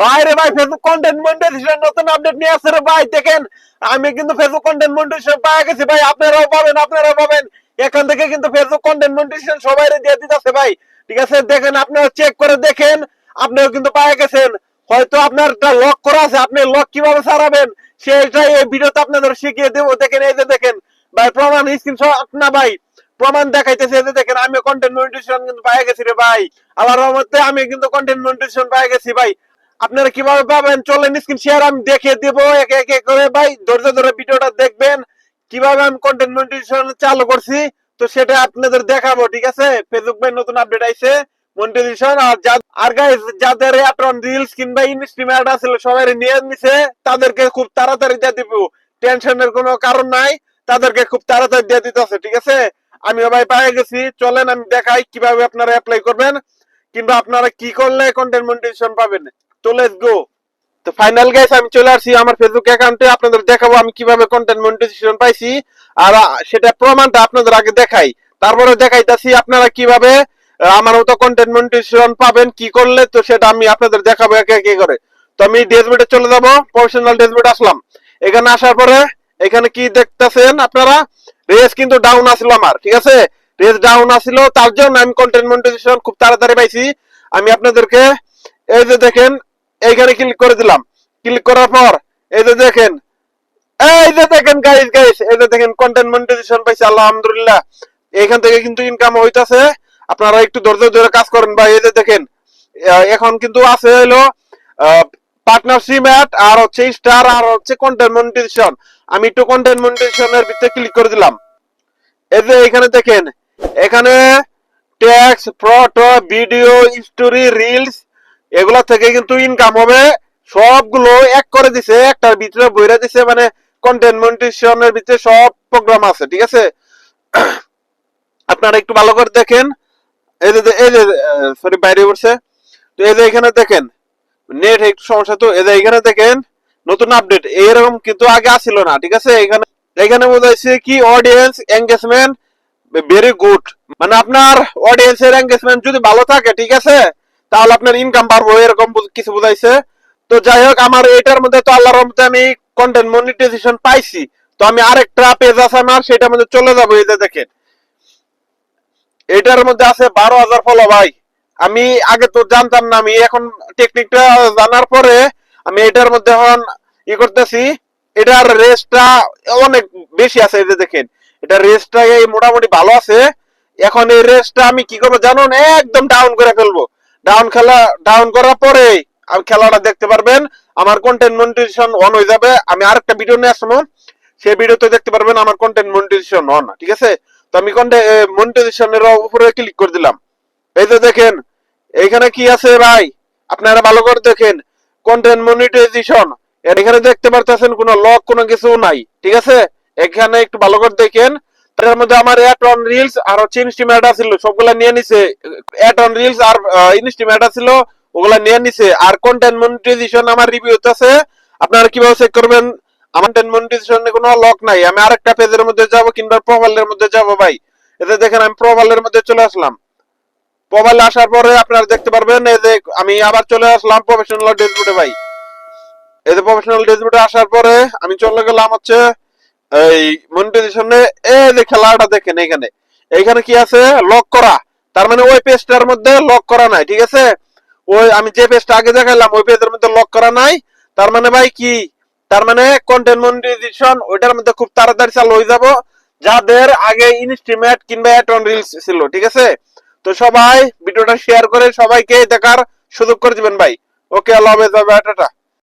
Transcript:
ভাই Facebook content নতুন update নিয়ে আসছে রে ভাই, দেখেন, আমি কিন্তু ফেসবুক কন্টেন্ট পাওয়া গেছি ভাই, আপনারাও পাবেন আপনারাও পাবেন। এখান থেকে কিন্তু ফেসবুক কন্টেন্ট সবাই দিয়ে দিতেছে ভাই, ঠিক আছে? দেখেন, আপনারা চেক করে দেখেন, আপনিও কিন্তু পাওয়া গেছেন। হয়তো আপনার লক করা আছে, আপনি লক কীভাবে সারাবেন? সেটাই এই ভিডিওতে আপনাদের শিখিয়ে দেবো। দেখেন, এই যে দেখেন, ভাই, প্রমাণ স্ক্রিনশট না ভাই, প্রমাণ দেখাইতেছে যে দেখেন আমি কন্টেন্ট কিন্তু পাই গেছি রে ভাই। রহমতে আমি কিন্তু কন্টেন্ট মনিটাইজেশন পাই গেছি ভাই। আপনারা কীভাবে পাবেন? চলেন স্ক্রিন শেয়ার আমি দেখে দেবো। একে একে করে, ভাই, ধৈর্য ধরে ভিডিওটা দেখবেন। কীভাবে আমি কন্টেন্ট মনিটাইজেশন চালু করছি, তো সেটা আপনাদের দেখাবো, ঠিক আছে? ফেসবুক ভাই, নতুন আপডেট আইছে মনিটাইজেশন আর আর গাইস যাদের অ্যাটন রিলস কিংবা ইনস্ট্রিম অ্যাড আছে, সবাই নিয়ে নিছে, তাদেরকে খুব তাড়াতাড়ি দিয়ে দিব। টেনশনের কোনো কারণ নাই, তাদেরকে খুব তাড়াতাড়ি দিয়ে দিতে আছে, ঠিক আছে? আমি ভাই পেয়ে গেছি, চলেন আমি দেখাই কীভাবে আপনারা অ্যাপ্লাই করবেন, কিংবা আপনারা কি করলে কন্টেন্ট মনিটাইজেশন পাবেন। তো লেটস গো তো ফাইনাল গাইস আমি চলে আসছি আমার ফেসবুক অ্যাকাউন্টে আপনাদের দেখাবো আমি কীভাবে কন্টেন্ট মনিটাইজেশন পাইছি। আর সেটা প্রমাণটা আপনাদের আগে দেখাই। তারপরে দেখাইতাছি আপনারা কীভাবে আমার মতো কন্টেন্ট মনিটাইজেশন পাবেন, কি করলে, তো সেটা আমি আপনাদের দেখাবো একে একে করে। তো আমি ডেসবেটে চলে যাব প্রফেশনাল ডেসবেট আসলাম। এখানে আসার পরে, এখানে কি দেখতেছেন আপনারা? রেস কিন্তু ডাউন আসলো আমার, ঠিক আছে? রেস ডাউন আসলো, তার জন্য আমি কন্টেন্ট মনিটাইজেশন খুব তাড়াতাড়ি পাইছি। আমি আপনাদেরকে, এই যে দেখেন এইখানে ক্লিক করে দিলাম। ক্লিক করার পর, এই যে দেখেন, এই যে দেখেন গাইস গাইস এই যে দেখেন কন্টেন্ট মনিটাইজেশন পাইছি, আলহামদুলিল্লাহ। এখান থেকে কিন্তু ইনকাম হইতাছে। আপনারা একটু ধৈর্য ধরে কাজ করেন ভাই, এই যে দেখেন এখন কিন্তু আছে হলো পার্টনারশিপ অ্যাড আর হচ্ছে স্টার আর হচ্ছে কন্টেন্ট মনিটাইজেশন আমি একটু কন্টেন্ট মনিটাইজেশনের ভিতরে ক্লিক করে দিলাম। এই যে এখানে দেখেন, এখানে text photo video story reels এগুলা থেকে কিন্তু ইনকাম হবে। সবগুলো এক করে দিছে, একটার ভিতরে বইরা দিছে মানে কন্টেন্ট মনিটাইজেশনের ভিতরে সব প্রোগ্রাম আছে, ঠিক আছে? আপনারা একটু ভালো করে দেখেন। এই যে এই যে সরি বাইরে পড়ছে। তো এই যে এখানে দেখেন নেট একটু সমস্যা তো, এই যে এখানে দেখেন, নতুন আপডেট এরকম কিন্তু আগে আসছিল না, ঠিক আছে? এখানে এখানে বোঝাইছে কি অডিয়েন্স এঙ্গেজমেন্ট ভেরি গুড মানে আপনার অডিয়েন্সের এঙ্গেজমেন্ট যদি ভালো থাকে, ঠিক আছে? তাহলে আপনার ইনকাম বাড়বো, এরকম কিছু বোঝাইছে। তো যাই হোক, আমার এটার মধ্যে তো আল্লাহর রহমতে আমি কন্টেন্ট মনিটাইজেশন পাইছি। তো আমি আরেকটা পেজ আছে আমার, সেটার মধ্যে চলে যাব, এই যে দেখেন। এটার মধ্যে আছে বারো হাজার ফলো ভাই। আমি আগে তো জানতাম না, আমি এখন টেকনিকটা জানার পরে আমি এটার মধ্যে এখন ই করতেছি। এটার রেসটা অনেক বেশি আছে, এই যে দেখেন। এটা রেসটা এই মোটামুটি ভালো আছে। এখন এই রেসটা আমি কি করব জানুন? একদম ডাউন করে ফেলব। ডাউন খেলা ডাউন করার পরে আমি খেলাটা দেখতে পারবেন। আমার কন্টেন্ট মনিটাইজেশন অন হয়ে যাবে। আমি আরেকটা ভিডিও নিয়ে আসব। সেই ভিডিওতে দেখতে পারবেন আমার কন্টেন্ট মনিটাইজেশন অন ঠিক আছে? তো আমি কন্টেন্ট মনিটাইজেশনের উপরে ক্লিক করে দিলাম। এই যে দেখেন, এখানে কি আছে ভাই? আপনারা ভালো করে দেখেন। কন্টেন্ট মনিটাইজেশন এখানে দেখতে পারতেছেন কোনো লক কোনো কিছু নাই, ঠিক আছে? এখানে একটু ভালো করে দেখেন। তার মধ্যে আমার অ্যাড অন রিলস আর হচ্ছে ইনস্টিম অ্যাড ছিল সবগুলা নিয়ে নিছে। অ্যাড অন রিলস আর ইনস্টিম অ্যাড ছিল ওগুলা নিয়ে নিছে। আর কন্টেন্ট মনিটাইজেশন আমার রিভিউ আছে আপনারা কীভাবে চেক করবেন? আমার কন্টেন্ট মনিটাইজেশনে কোনো লক নাই। আমি আরেকটা পেজের মধ্যে যাব কিংবা প্রোফাইলের মধ্যে যাব ভাই। এতে দেখেন আমি প্রোফাইলের মধ্যে চলে আসলাম। মোবাইল আসার পরে আপনারা দেখতে পারবেন, এই যে আমি আবার চলে আসলাম প্রফেশনাল ডেসবুটে ভাই। এই যে প্রফেশনাল ডেসবুটে আসার পরে আমি চলে গেলাম হচ্ছে এই মনিটাইজেশনে এই যে খেলাটা দেখেন এখানে। এইখানে কি আছে? লক করা। তার মানে ওই পেজটার মধ্যে লক করা নাই, ঠিক আছে? ওই আমি যে পেজটা আগে দেখাইলাম, ওই পেজের মধ্যে লক করা নাই। তার মানে ভাই কি? তার মানে কন্টেন্ট মনিটাইজেশন ওইটার মধ্যে খুব তাড়াতাড়ি চালু হয়ে যাব। যাদের আগে ইনস্টিমেট কিংবা অ্যাড অন রিলস ছিল, ঠিক আছে? তো সবাই ভিডিওটা শেয়ার করে সবাইকে দেখার সুযোগ করে দিবেন ভাই। ওকে আল্লাহ হাফেজ টাটা।